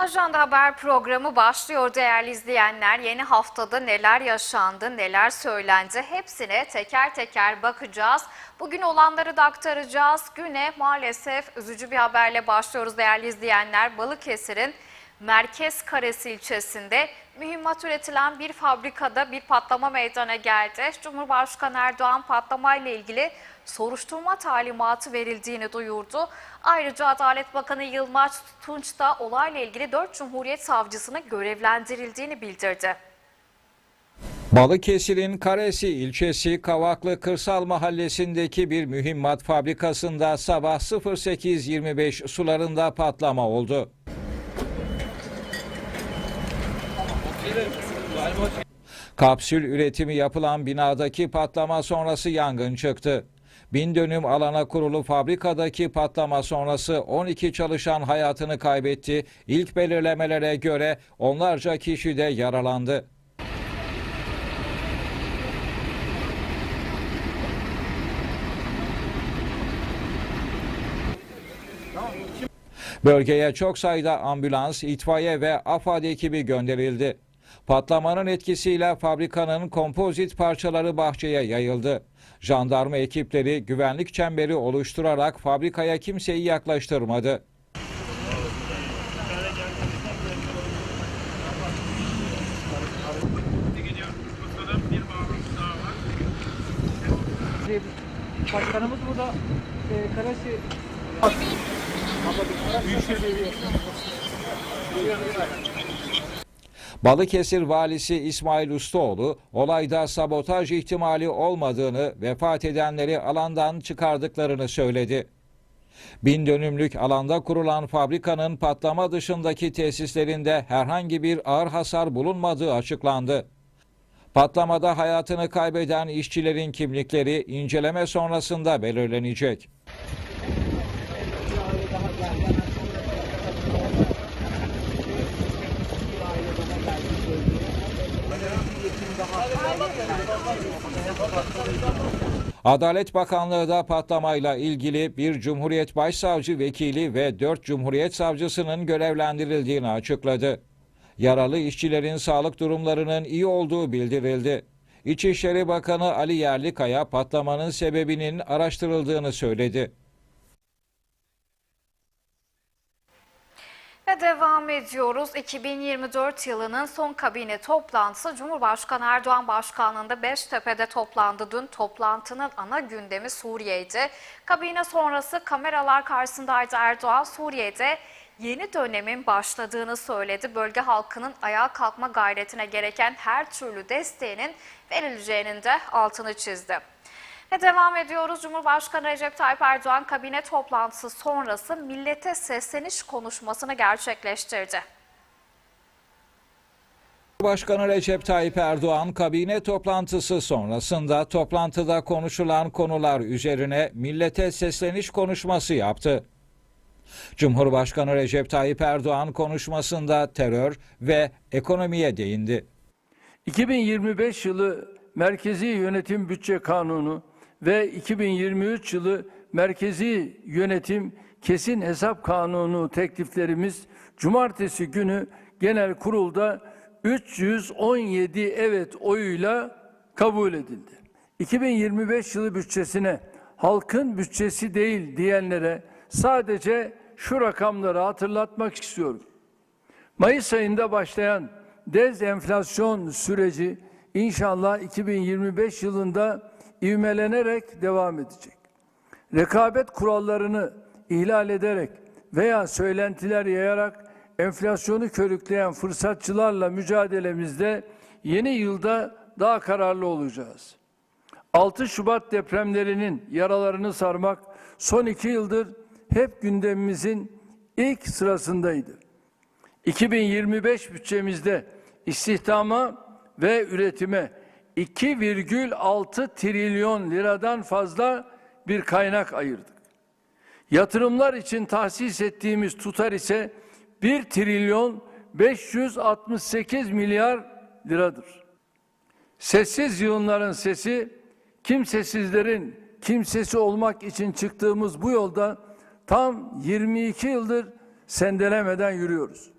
Haber programı başlıyor değerli izleyenler. Yeni haftada neler yaşandı, neler söylendi hepsine teker teker bakacağız. Bugün olanları da aktaracağız. Güne maalesef üzücü bir haberle başlıyoruz değerli izleyenler. Balıkesir'in Merkez Karesi ilçesinde mühimmat üretilen bir fabrikada bir patlama meydana geldi. Cumhurbaşkanı Erdoğan patlamayla ilgili soruşturma talimatı verildiğini duyurdu. Ayrıca Adalet Bakanı Yılmaz Tunç da olayla ilgili 4 Cumhuriyet Savcısını görevlendirildiğini bildirdi. Balıkesir'in Karesi ilçesi Kavaklı Kırsal Mahallesi'ndeki bir mühimmat fabrikasında sabah 08.25 sularında patlama oldu. Kapsül üretimi yapılan binadaki patlama sonrası yangın çıktı. Bin dönüm alana kurulu fabrikadaki patlama sonrası 12 çalışan hayatını kaybetti. İlk belirlemelere göre onlarca kişi de yaralandı. Bölgeye çok sayıda ambulans, itfaiye ve AFAD ekibi gönderildi. Patlamanın etkisiyle fabrikanın kompozit parçaları bahçeye yayıldı. Jandarma ekipleri güvenlik çemberi oluşturarak fabrikaya kimseyi yaklaştırmadı. Başkanımız burada e, Karasi Balıkesir valisi İsmail Ustaoğlu olayda sabotaj ihtimali olmadığını, vefat edenleri alandan çıkardıklarını söyledi. Bin dönümlük alanda kurulan fabrikanın patlama dışındaki tesislerinde herhangi bir ağır hasar bulunmadığı açıklandı. Patlamada hayatını kaybeden işçilerin kimlikleri inceleme sonrasında belirlenecek. Adalet Bakanlığı da patlamayla ilgili bir Cumhuriyet Başsavcı Vekili ve 4 Cumhuriyet Savcısının görevlendirildiğini açıkladı. Yaralı işçilerin sağlık durumlarının iyi olduğu bildirildi. İçişleri Bakanı Ali Yerlikaya patlamanın sebebinin araştırıldığını söyledi. Devam ediyoruz. 2024 yılının son kabine toplantısı Cumhurbaşkanı Erdoğan başkanlığında Beştepe'de toplandı. Dün toplantının ana gündemi Suriye'ydi. Kabine sonrası kameralar karşısındaydı Erdoğan. Suriye'de yeni dönemin başladığını söyledi. Bölge halkının ayağa kalkma gayretine gereken her türlü desteğinin verileceğinin de altını çizdi. Ve devam ediyoruz. Cumhurbaşkanı Recep Tayyip Erdoğan kabine toplantısı sonrası millete sesleniş konuşmasını gerçekleştirdi. Başkanı Recep Tayyip Erdoğan kabine toplantısı sonrasında toplantıda konuşulan konular üzerine millete sesleniş konuşması yaptı. Cumhurbaşkanı Recep Tayyip Erdoğan konuşmasında terör ve ekonomiye değindi. 2025 yılı Merkezi Yönetim Bütçe Kanunu ve 2023 yılı Merkezi Yönetim Kesin Hesap Kanunu tekliflerimiz cumartesi günü genel kurulda 317 evet oyuyla kabul edildi. 2025 yılı bütçesine halkın bütçesi değil diyenlere sadece şu rakamları hatırlatmak istiyorum. Mayıs ayında başlayan dezenflasyon süreci inşallah 2025 yılında ivmelenerek devam edecek. Rekabet kurallarını ihlal ederek veya söylentiler yayarak enflasyonu körükleyen fırsatçılarla mücadelemizde yeni yılda daha kararlı olacağız. 6 Şubat depremlerinin yaralarını sarmak son iki yıldır hep gündemimizin ilk sırasındaydı. 2025 bütçemizde istihdama ve üretime 2,6 trilyon liradan fazla bir kaynak ayırdık. Yatırımlar için tahsis ettiğimiz tutar ise 1 trilyon 568 milyar liradır. Sessiz yığınların sesi, kimsesizlerin kimsesi olmak için çıktığımız bu yolda tam 22 yıldır sendelemeden yürüyoruz.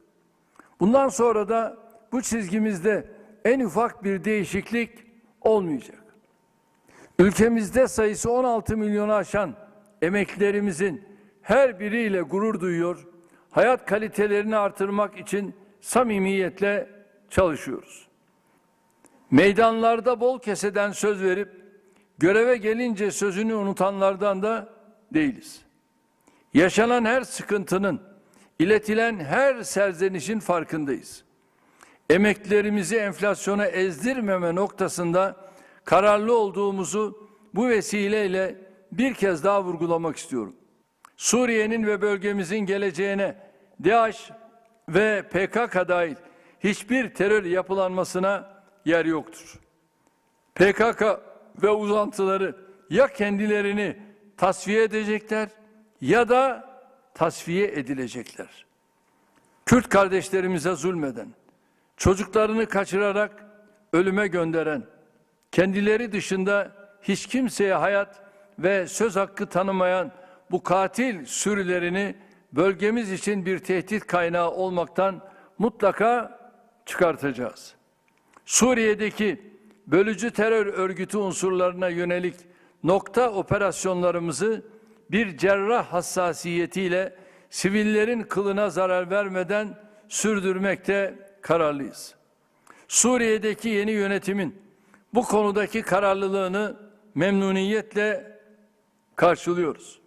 Bundan sonra da bu çizgimizde en ufak bir değişiklik olmayacak. Ülkemizde sayısı 16 milyonu aşan emeklilerimizin her biriyle gurur duyuyor, hayat kalitelerini artırmak için samimiyetle çalışıyoruz. Meydanlarda bol keseden söz verip göreve gelince sözünü unutanlardan da değiliz. Yaşanan her sıkıntının, iletilen her serzenişin farkındayız. Emeklilerimizi enflasyona ezdirmeme noktasında kararlı olduğumuzu bu vesileyle bir kez daha vurgulamak istiyorum. Suriye'nin ve bölgemizin geleceğine DAEŞ ve PKK dahil hiçbir terör yapılanmasına yer yoktur. PKK ve uzantıları ya kendilerini tasfiye edecekler ya da tasfiye edilecekler. Kürt kardeşlerimize zulmeden, çocuklarını kaçırarak ölüme gönderen, kendileri dışında hiç kimseye hayat ve söz hakkı tanımayan bu katil sürülerini bölgemiz için bir tehdit kaynağı olmaktan mutlaka çıkartacağız. Suriye'deki bölücü terör örgütü unsurlarına yönelik nokta operasyonlarımızı bir cerrah hassasiyetiyle sivillerin kılına zarar vermeden sürdürmekte kararlıyız. Suriye'deki yeni yönetimin bu konudaki kararlılığını memnuniyetle karşılıyoruz.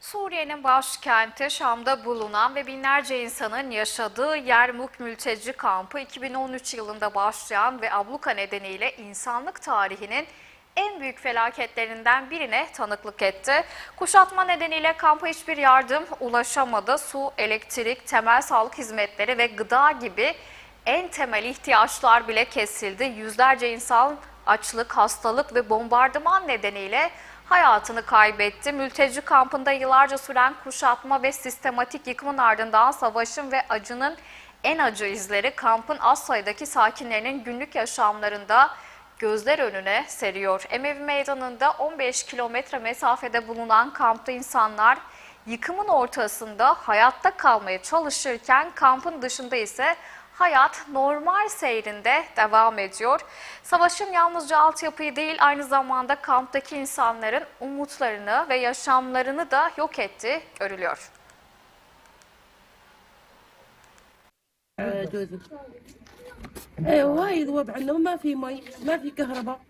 Suriye'nin başkenti Şam'da bulunan ve binlerce insanın yaşadığı Yermuk mülteci kampı 2013 yılında başlayan ve abluka nedeniyle insanlık tarihinin en büyük felaketlerinden birine tanıklık etti. Kuşatma nedeniyle kampa hiçbir yardım ulaşamadı. Su, elektrik, temel sağlık hizmetleri ve gıda gibi en temel ihtiyaçlar bile kesildi. Yüzlerce insan açlık, hastalık ve bombardıman nedeniyle hayatını kaybetti. Mülteci kampında yıllarca süren kuşatma ve sistematik yıkımın ardından savaşın ve acının en acı izleri kampın az sayıdaki sakinlerinin günlük yaşamlarında gözler önüne seriyor. Emevi Meydanı'nda 15 kilometre mesafede bulunan kampta insanlar yıkımın ortasında hayatta kalmaya çalışırken kampın dışında ise hayat normal seyrinde devam ediyor. Savaşın yalnızca altyapıyı değil aynı zamanda kamptaki insanların umutlarını ve yaşamlarını da yok etti görülüyor. Evet. إيه وايد وضع إنه ما في مي ما في كهرباء.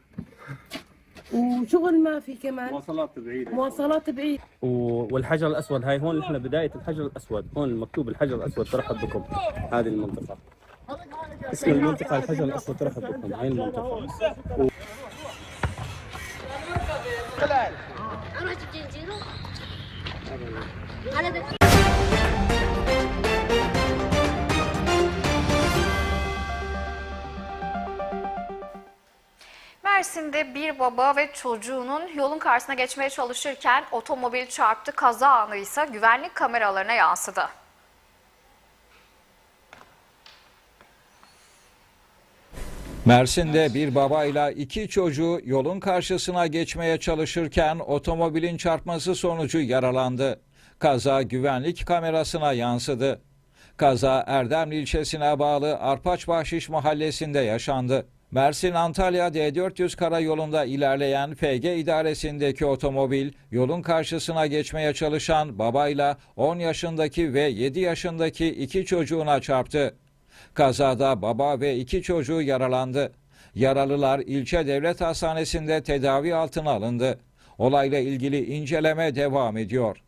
وشغل ما في كمان. مواصلات بعيدة. مواصلات بعيد و- والحجر الأسود هاي هون نحن بداية الحجر الأسود. هون مكتوب الحجر الأسود ترحب بكم هذه المنطقة. اسم المنطقة الحجر الأسود ترحب بكم هاي المنطقة. رحت الجنزيرة Mersin'de bir baba ve çocuğunun yolun karşısına geçmeye çalışırken otomobil çarptı. Kaza anı ise güvenlik kameralarına yansıdı. Mersin'de bir babayla iki çocuğu yolun karşısına geçmeye çalışırken otomobilin çarpması sonucu yaralandı. Kaza güvenlik kamerasına yansıdı. Kaza Erdemli ilçesine bağlı Arpaç Bahşiş mahallesinde yaşandı. Mersin-Antalya D400 karayolunda ilerleyen FG idaresindeki otomobil yolun karşısına geçmeye çalışan babayla 10 yaşındaki ve 7 yaşındaki iki çocuğuna çarptı. Kazada baba ve iki çocuğu yaralandı. Yaralılar ilçe devlet hastanesinde tedavi altına alındı. Olayla ilgili inceleme devam ediyor.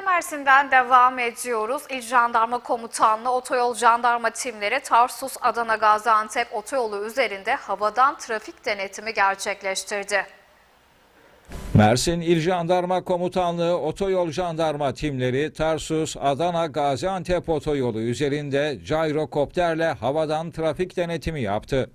Ve Mersin'den devam ediyoruz. İl Jandarma Komutanlığı otoyol jandarma timleri Tarsus Adana Gaziantep otoyolu üzerinde havadan trafik denetimi gerçekleştirdi. Mersin İl Jandarma Komutanlığı Otoyol Jandarma timleri Tarsus Adana Gaziantep otoyolu üzerinde gyrokopterle havadan trafik denetimi yaptı.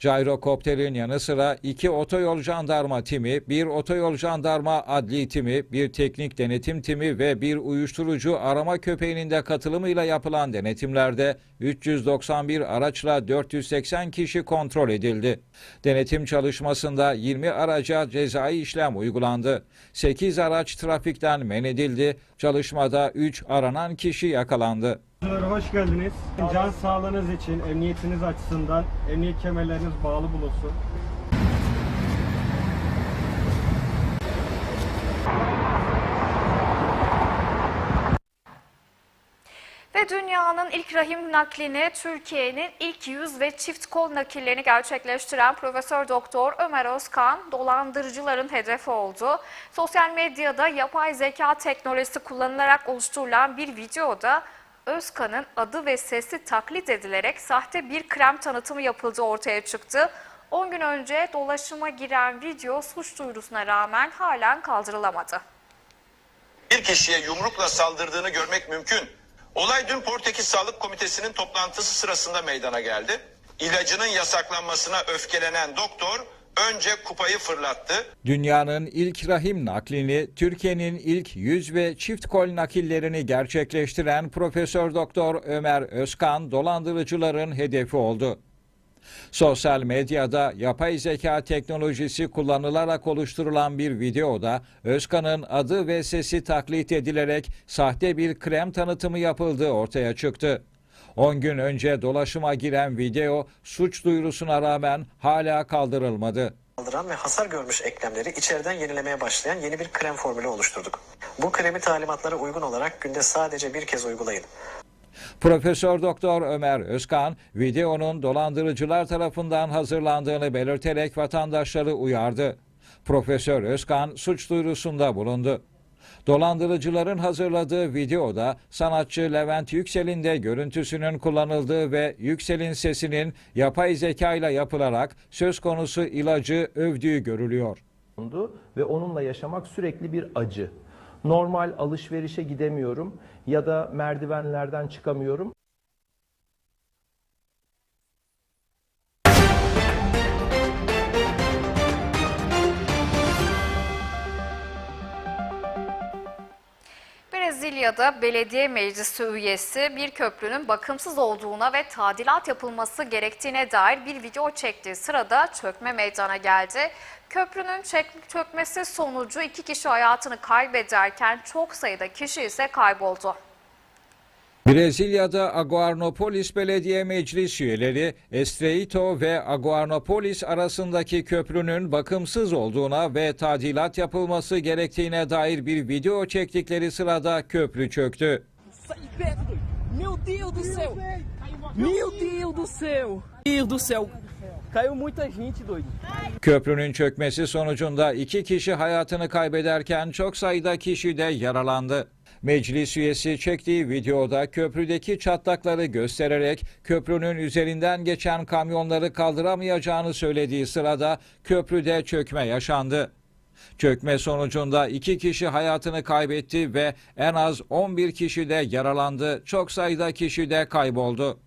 Gyrokopterin yanı sıra iki otoyol jandarma timi, bir otoyol jandarma adli timi, bir teknik denetim timi ve bir uyuşturucu arama köpeğinin de katılımıyla yapılan denetimlerde 391 araçla 480 kişi kontrol edildi. Denetim çalışmasında 20 araca cezai işlem uygulandı. 8 araç trafikten men edildi. Çalışmada 3 aranan kişi yakalandı. Hoş geldiniz. Can sağlığınız için, emniyetiniz açısından emniyet kemerleriniz bağlı bulunsun. Dünyanın ilk rahim naklini Türkiye'nin ilk yüz ve çift kol nakillerini gerçekleştiren Profesör Doktor Ömer Özkan dolandırıcıların hedefi oldu. Sosyal medyada yapay zeka teknolojisi kullanılarak oluşturulan bir videoda Özkan'ın adı ve sesi taklit edilerek sahte bir krem tanıtımı yapıldığı ortaya çıktı. 10 gün önce dolaşıma giren video suç duyurusuna rağmen halen kaldırılamadı. bir kişiye yumrukla saldırdığını görmek mümkün. Olay dün Portekiz Sağlık Komitesi'nin toplantısı sırasında meydana geldi. İlacının yasaklanmasına öfkelenen doktor önce kupayı fırlattı. Dünyanın ilk rahim naklini, Türkiye'nin ilk yüz ve çift kol nakillerini gerçekleştiren Profesör Doktor Ömer Özkan dolandırıcıların hedefi oldu. Sosyal medyada yapay zeka teknolojisi kullanılarak oluşturulan bir videoda Özkan'ın adı ve sesi taklit edilerek sahte bir krem tanıtımı yapıldığı ortaya çıktı. 10 gün önce dolaşıma giren video suç duyurusuna rağmen hala kaldırılmadı. kaldıran ve hasar görmüş eklemleri içeriden yenilemeye başlayan yeni bir krem formülü oluşturduk. Bu kremi talimatlara uygun olarak günde sadece bir kez uygulayın. Profesör Doktor Ömer Özkan, videonun dolandırıcılar tarafından hazırlandığını belirterek vatandaşları uyardı. Profesör Özkan suç duyurusunda bulundu. Dolandırıcıların hazırladığı videoda sanatçı Levent Yüksel'in de görüntüsünün kullanıldığı ve Yüksel'in sesinin yapay zeka ile yapılarak söz konusu ilacı övdüğü görülüyor. ve onunla yaşamak sürekli bir acı. Normal alışverişe gidemiyorum ya da merdivenlerden çıkamıyorum. Brezilya'da belediye meclisi üyesi bir köprünün bakımsız olduğuna ve tadilat yapılması gerektiğine dair bir video çektiği sırada çökme meydana geldi. Köprünün çökmesi sonucu iki kişi hayatını kaybederken çok sayıda kişi ise kayboldu. Brezilya'da Aguarnopolis Belediye Meclis üyeleri Estreito ve Aguarnopolis arasındaki köprünün bakımsız olduğuna ve tadilat yapılması gerektiğine dair bir video çektikleri sırada köprü çöktü. Meu Deus do céu! Deus do céu! Caiu muita gente, doido. Köprünün çökmesi sonucunda iki kişi hayatını kaybederken çok sayıda kişi de yaralandı. Meclis üyesi çektiği videoda köprüdeki çatlakları göstererek köprünün üzerinden geçen kamyonları kaldıramayacağını söylediği sırada köprüde çökme yaşandı. Çökme sonucunda iki kişi hayatını kaybetti ve en az 11 kişi de yaralandı, çok sayıda kişi de kayboldu.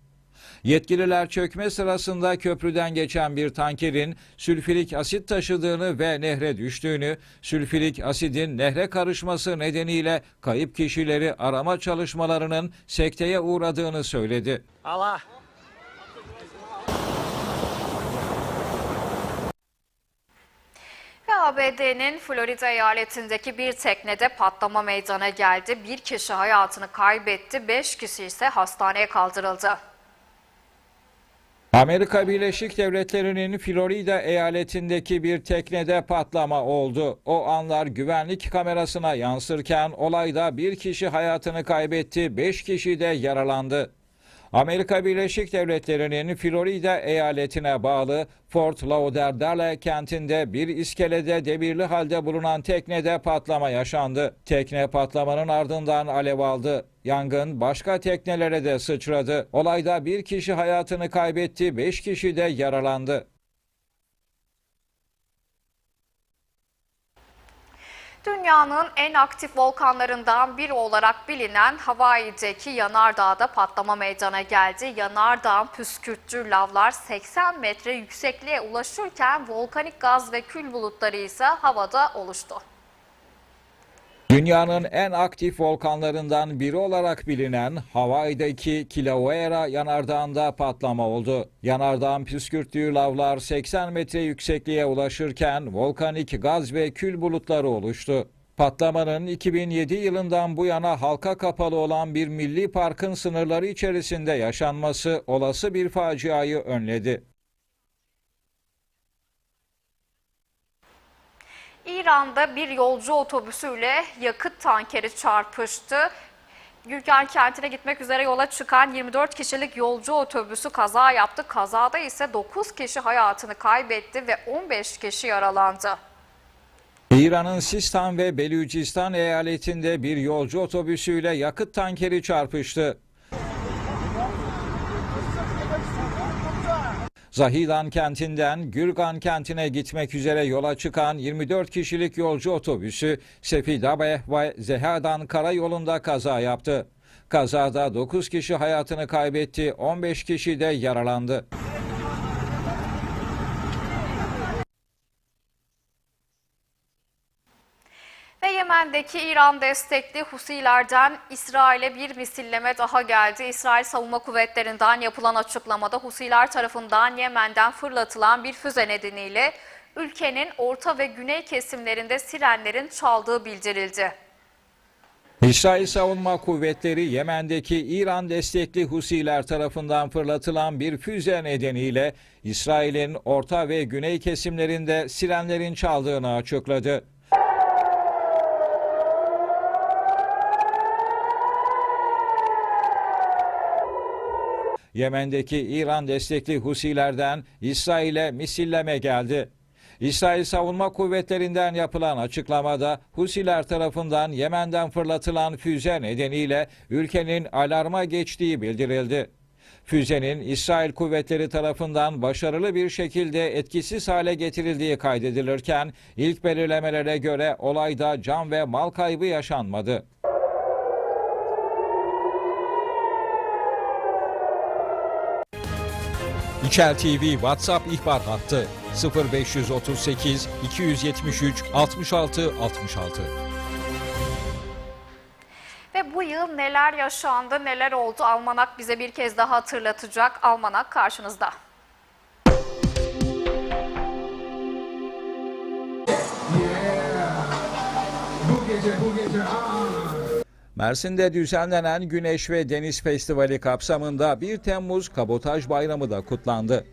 Yetkililer çökme sırasında köprüden geçen bir tankerin sülfürik asit taşıdığını ve nehre düştüğünü, sülfürik asidin nehre karışması nedeniyle kayıp kişileri arama çalışmalarının sekteye uğradığını söyledi. Allah! Ve ABD'nin Florida eyaletindeki bir teknede patlama meydana geldi. Bir kişi hayatını kaybetti, beş kişi ise hastaneye kaldırıldı. Amerika Birleşik Devletleri'nin Florida eyaletindeki bir teknede patlama oldu. O anlar güvenlik kamerasına yansırken olayda bir kişi hayatını kaybetti, beş kişi de yaralandı. Amerika Birleşik Devletleri'nin Florida eyaletine bağlı Fort Lauderdale kentinde bir iskelede demirli halde bulunan teknede patlama yaşandı. Tekne patlamanın ardından alev aldı. Yangın başka teknelere de sıçradı. Olayda bir kişi hayatını kaybetti, beş kişi de yaralandı. Dünyanın en aktif volkanlarından biri olarak bilinen Hawaii'deki Yanardağ'da patlama meydana geldi. Yanardağın püskürttüğü lavlar 80 metre yüksekliğe ulaşırken volkanik gaz ve kül bulutları ise havada oluştu. Dünyanın en aktif volkanlarından biri olarak bilinen Hawaii'deki Kilauea yanardağında patlama oldu. Yanardağın püskürttüğü lavlar 80 metre yüksekliğe ulaşırken volkanik gaz ve kül bulutları oluştu. Patlamanın 2007 yılından bu yana halka kapalı olan bir milli parkın sınırları içerisinde yaşanması olası bir faciayı önledi. İran'da bir yolcu otobüsüyle yakıt tankeri çarpıştı. Gürgen kentine gitmek üzere yola çıkan 24 kişilik yolcu otobüsü kaza yaptı. Kazada ise 9 kişi hayatını kaybetti ve 15 kişi yaralandı. İran'ın Sistan ve Belücistan eyaletinde bir yolcu otobüsüyle yakıt tankeri çarpıştı. Zahidan kentinden Gürgan kentine gitmek üzere yola çıkan 24 kişilik yolcu otobüsü Sefidabeh ve Zehadan karayolunda kaza yaptı. Kazada 9 kişi hayatını kaybetti, 15 kişi de yaralandı. Yemen'deki İran destekli Husilerden İsrail'e bir misilleme daha geldi. İsrail Savunma Kuvvetleri'nden yapılan açıklamada Husiler tarafından Yemen'den fırlatılan bir füze nedeniyle ülkenin orta ve güney kesimlerinde sirenlerin çaldığı bildirildi. İsrail Savunma Kuvvetleri Yemen'deki İran destekli Husiler tarafından fırlatılan bir füze nedeniyle İsrail'in orta ve güney kesimlerinde sirenlerin çaldığını açıkladı. Yemen'deki İran destekli Husilerden İsrail'e misilleme geldi. İsrail Savunma Kuvvetlerinden yapılan açıklamada Husiler tarafından Yemen'den fırlatılan füze nedeniyle ülkenin alarma geçtiği bildirildi. Füzenin İsrail kuvvetleri tarafından başarılı bir şekilde etkisiz hale getirildiği kaydedilirken ilk belirlemelere göre olayda can ve mal kaybı yaşanmadı. İçel TV WhatsApp ihbar hattı 0538 273 66 66. Ve bu yıl neler yaşandı, neler oldu Almanak bize bir kez daha hatırlatacak. Almanak karşınızda. Mersin'de düzenlenen Güneş ve Deniz Festivali kapsamında 1 Temmuz Kabotaj Bayramı da kutlandı.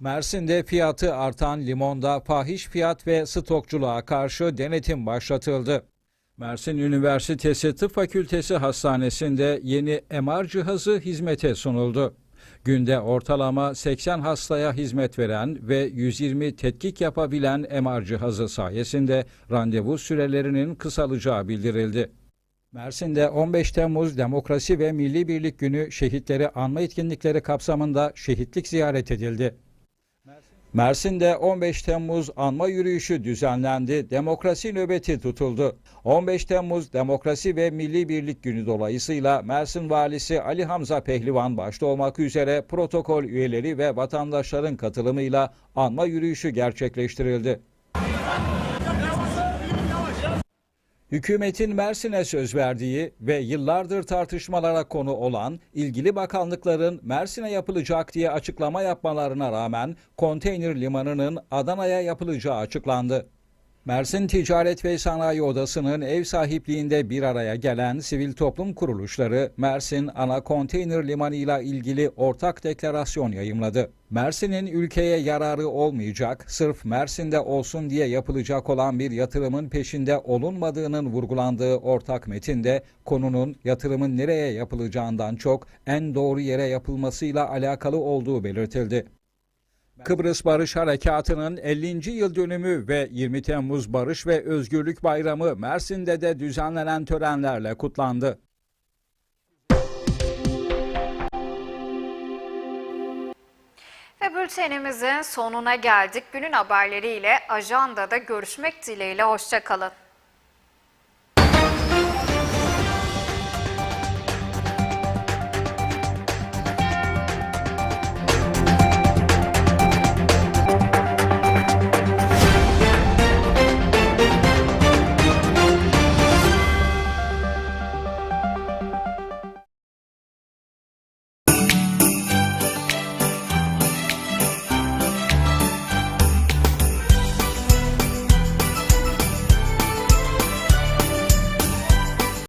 Mersin'de fiyatı artan limonda fahiş fiyat ve stokçuluğa karşı denetim başlatıldı. Mersin Üniversitesi Tıp Fakültesi Hastanesi'nde yeni MR cihazı hizmete sunuldu. Günde ortalama 80 hastaya hizmet veren ve 120 tetkik yapabilen MR cihazı sayesinde randevu sürelerinin kısalacağı bildirildi. Mersin'de 15 Temmuz Demokrasi ve Milli Birlik Günü şehitleri anma etkinlikleri kapsamında şehitlik ziyaret edildi. Mersin'de 15 Temmuz anma yürüyüşü düzenlendi, demokrasi nöbeti tutuldu. 15 Temmuz Demokrasi ve Milli Birlik Günü dolayısıyla Mersin Valisi Ali Hamza Pehlivan başta olmak üzere protokol üyeleri ve vatandaşların katılımıyla anma yürüyüşü gerçekleştirildi. Hükümetin Mersin'e söz verdiği ve yıllardır tartışmalara konu olan ilgili bakanlıkların Mersin'e yapılacak diye açıklama yapmalarına rağmen konteyner limanının Adana'ya yapılacağı açıklandı. Mersin Ticaret ve Sanayi Odası'nın ev sahipliğinde bir araya gelen sivil toplum kuruluşları Mersin ana konteyner limanıyla ilgili ortak deklarasyon yayımladı. Mersin'in ülkeye yararı olmayacak, sırf Mersin'de olsun diye yapılacak olan bir yatırımın peşinde olunmadığının vurgulandığı ortak metinde konunun yatırımın nereye yapılacağından çok en doğru yere yapılmasıyla alakalı olduğu belirtildi. Kıbrıs Barış Harekatı'nın 50. yıl dönümü ve 20 Temmuz Barış ve Özgürlük Bayramı Mersin'de de düzenlenen törenlerle kutlandı. Ve bültenimizin sonuna geldik. Günün haberleriyle ajandada görüşmek dileğiyle. Hoşçakalın.